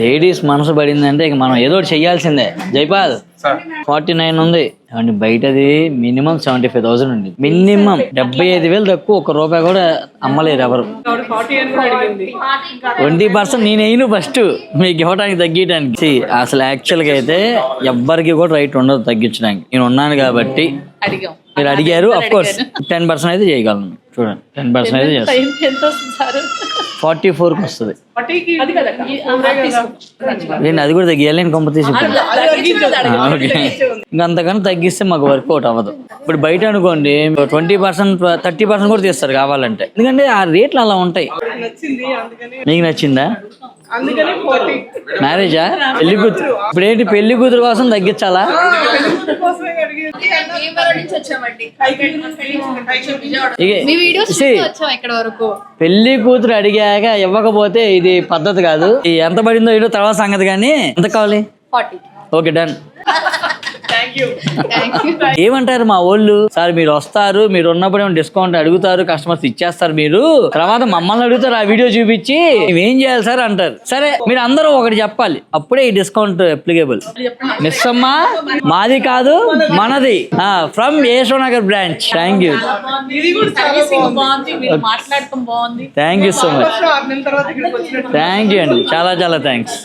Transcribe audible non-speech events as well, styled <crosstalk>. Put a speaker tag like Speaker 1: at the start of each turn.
Speaker 1: Ladies మనసు పడిందంటే ఇక మనం ఏదో చెయ్యాల్సిందే జైపాల్ ఫార్టీ నైన్ ఉంది. అండి బయటది మినిమం సెవెంటీ ఫైవ్ థౌసండ్ ఉంది. మినిమం డెబ్బై ఐదు వేలు తక్కువ ఒక రూపాయి కూడా అమ్మలేరు ఎవరు. ట్వంటీ పర్సెంట్ నేను అయిన ఫస్ట్ మీకు ఇవ్వడానికి తగ్గించడానికి అసలు యాక్చువల్గా అయితే ఎవ్వరికి కూడా రైట్ ఉండదు తగ్గించడానికి. నేను ఉన్నాను కాబట్టి.
Speaker 2: అడిగాం.
Speaker 1: మీరు అడిగారు అఫ్ కోర్స్ టెన్ పర్సెంట్ అయితే చేయగలను. చూడండి టెన్ పర్సెంట్ అయితే చేస్తాను. ఫార్టీ ఫోర్కి వస్తుంది.
Speaker 3: ఫార్టీకి అది కదా
Speaker 1: నేను అది కూడా తగ్గియాలి నేను కొంప తీసి ఓకే ఇంకా అంతకన్నా తగ్గిస్తే మాకు వర్కౌట్ అవ్వదు. ఇప్పుడు బయట అనుకోండి ట్వంటీ పర్సెంట్ థర్టీ పర్సెంట్ కూడా తీస్తారు కావాలంటే. ఎందుకంటే ఆ రేట్లు అలా ఉంటాయి.
Speaker 3: నచ్చింది అందుకని
Speaker 1: నీకు నచ్చిందా? మ్యారేజా పెళ్ళి కూతురు. ఇప్పుడు ఏంటి పెళ్ళి కూతురు కోసం తగ్గించాలా? పెళ్ళి కూతురు అడిగాక ఇవ్వకపోతే ఇది పద్ధతి కాదు. ఎంత పడిందో ఏంటో తర్వాత సంగతి కానీ ఎంత కావాలి? Okay done. <laughs> ఏమంటారు మా వాళ్ళు సార్ మీరు వస్తారు మీరు ఉన్నప్పుడు ఏమో డిస్కౌంట్ అడుగుతారు కస్టమర్స్ ఇచ్చేస్తారు మీరు. తర్వాత మమ్మల్ని అడుగుతారు ఆ వీడియో చూపించి ఏం చేయాలి సార్? అంటారు. సరే మీరు అందరూ ఒకటి చెప్పాలి. అప్పుడే ఈ డిస్కౌంట్ అప్లికేబుల్ మిస్ అమ్మా మాది కాదు మనది. From Yashonagar branch thank you
Speaker 3: ఇది కూడా చాలా బాగుంది.
Speaker 2: బాగుంది మీరు మాట్లాడటం బాగుంది.
Speaker 1: Thank you so much thank you అండి. చాలా చాలా థ్యాంక్స్